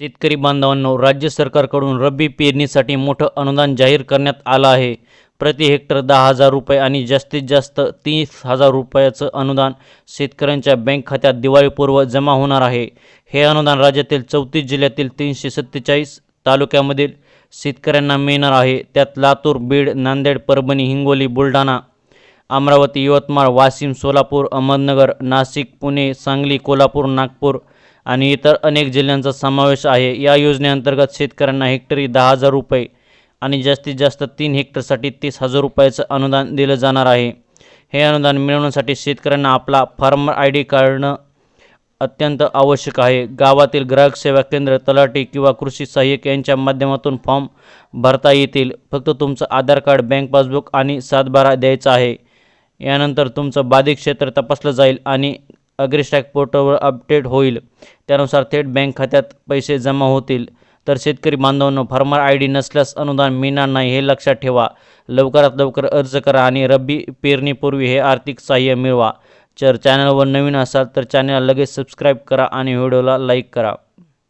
शेतकरी बांधवांनो राज्य सरकारकडून रब्बी पेरणीसाठी मोठं अनुदान जाहीर करण्यात आलं आहे. प्रति हेक्टर दहा हजार रुपये आणि जास्तीत जास्त तीस हजार रुपयाचं अनुदान शेतकऱ्यांच्या बँक खात्यात दिवाळीपूर्व जमा होणार आहे. हे अनुदान राज्यातील चौतीस जिल्ह्यातील तीनशे सत्तेचाळीस तालुक्यामधील शेतकऱ्यांना मिळणार आहे. त्यात लातूर बीड नांदेड परभणी हिंगोली बुलढाणा अमरावती यवतमाळ वाशिम सोलापूर अहमदनगर नाशिक पुणे सांगली कोल्हापूर नागपूर आणि इतर अनेक जिल्ह्यांचा समावेश आहे. या योजनेअंतर्गत शेतकऱ्यांना हेक्टरी दहा हजार रुपये आणि जास्तीत जास्त तीन हेक्टरसाठी तीस हजार रुपयाचं अनुदान दिलं जाणार आहे. हे अनुदान मिळवण्यासाठी शेतकऱ्यांना आपला फार्मर आय डी काढणं अत्यंत आवश्यक आहे. गावातील ग्राहक सेवा केंद्र तलाठी किंवा कृषी सहाय्यक यांच्या माध्यमातून फॉर्म भरता येतील. फक्त तुमचं आधार कार्ड बँक पासबुक आणि सातबारा द्यायचा आहे. यानंतर तुमचं बाधित क्षेत्र तपासलं जाईल आणि अग्रिस्टॅक पोर्टलवर अपडेट होईल. त्यानुसार थेट बँक खात्यात पैसे जमा होतील. तर शेतकरी बांधवांनो फार्मर आय डी नसल्यास अनुदान मिळणार नाही हे लक्षात ठेवा. लवकरात लवकर अर्ज करा आणि रब्बी पेरणीपूर्वी हे आर्थिक सहाय्य मिळवा. जर चॅनलवर नवीन असाल तर चॅनल लगेच सबस्क्राईब करा आणि व्हिडिओला लाईक करा.